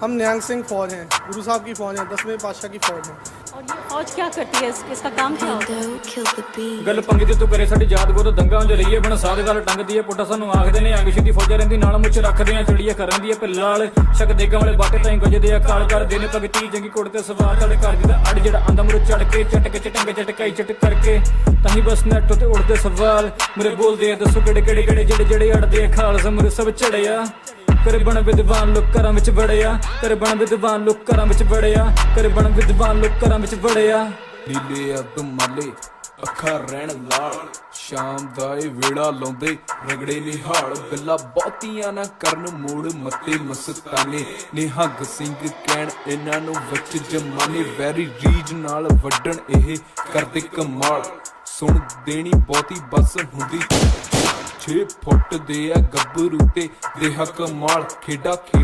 हम न्यांग सिंह फौज हैं गुरु साहब की फौज हैं दसवें पातशाह की फौज हैं और ये फौज क्या करती है इस- इसका काम क्या होता है Pando killed the bee. ਗੱਲ ਪੰਗੀ ਤੇ ਤੂੰ ਕਰੇ ਸਾਡੀ ਯਾਦ ਗੋ ਦੰਗਾ ਚ ਲਈਏ ਬਣ ਸਾਧ ਗੱਲ ਟੰਗਦੀ ਏ ਪੁੱਟਾ ਸਾਨੂੰ ਆਖਦੇ ਨੇ ਅੰਗ ਛਿੱਤੀ ਫੌਜਾਂ ਰਹਿੰਦੀ ਨਾਲ ਮੁੱਛ ਰੱਖਦੇ ਆ ਚੜੀਏ ਕਰਨ ਦੀ ਏ ਪਿੱਲਾਲ ਸ਼ਕ ਦੇਗਾਂ ਵਾਲੇ ਬਾਟੇ ਤਾਈਂ ਗਜਦੇ ਆ ਕਾਲ ਕਰਦੇ ਨੇ ਭਗਤੀ ਜੰਗੀ ਕੋੜ ਤੇ ਸਵਾਰ ਤੜੇ ਕਰ ਦਿੰਦਾ ਅੜ ਜਿਹੜਾ ਆਂਦਾ ਮੁਰ ਚੜ ਕੇ ਚਟ ਕੇ ਚਟੰਗੇ ਚਟਕਾਈ ਚਟ ਕਰਕੇ ਤਾਂ ਹੀ ਬਸ ਨੈਟ ਤੇ ਉੜਦੇ ਸਵਾਲ ਮੇਰੇ ਬੋਲਦੇ ਆ ਦੱਸੋ ਕਿਹੜੇ ਕਿਹੜੇ ਕਿਹੜੇ ਜਿਹੜੇ ਜਿਹੜੇ ਅੜਦੇ ਆ ਖਾਲਸਾ ਮੁਰ ਸਭ ਚੜਿਆ ਕਰ ਬਣ ਵਿਦਵਾਨ ਲੋਕ ਘਰਾਂ ਵਿੱਚ ਵੜਿਆ। ਕਰ ਬਣ ਵਿਦਵਾਨ ਲੋਕ ਘਰਾਂ ਵਿੱਚ ਵੜਿਆ। ਕਰ ਬਣ ਵਿਦਵਾਨ ਲੋਕ ਘਰਾਂ ਵਿੱਚ ਵੜਿਆ। ਨੀਲੇ ਅੱਧ ਮਾਲੇ, ਅੱਖਾਂ ਰਹਿਣ ਲਾਲ। ਸ਼ਾਮ ਦਾ ਏ ਵੇੜਾ ਲਾਉਂਦੇ, ਰਗੜੇ ਨਿਹਾਲ। ਗੱਲਾਂ ਬਹੁਤੀਆਂ ਨਾ ਕਰਨ, ਮੋੜ ਮੱਤੇ ਮਸਤਾਨੇ। ਨਿਹੰਗ ਸਿੰਘ ਕਹਿਣ, ਇਹਨਾਂ ਨੂੰ ਵਿੱਚ ਜਮਾਨੇ ਵੈਰੀ ਰੀਜ ਨਾਲ ਵੱਡਣ ਇਹ ਕਰਦੇ ਕਮਾਲ। ਸੁਣ ਦੇਣੀ ਬਹੁਤੀ ਬਸ ਹੁੰਦੀ। 6 ਫੁੱਟ ਦੇ ਆ ਗੱਭਰੂ ਤੇ ਦੇਹ ਕਮਾਲ ਖੇਡਾ ਖੇਡ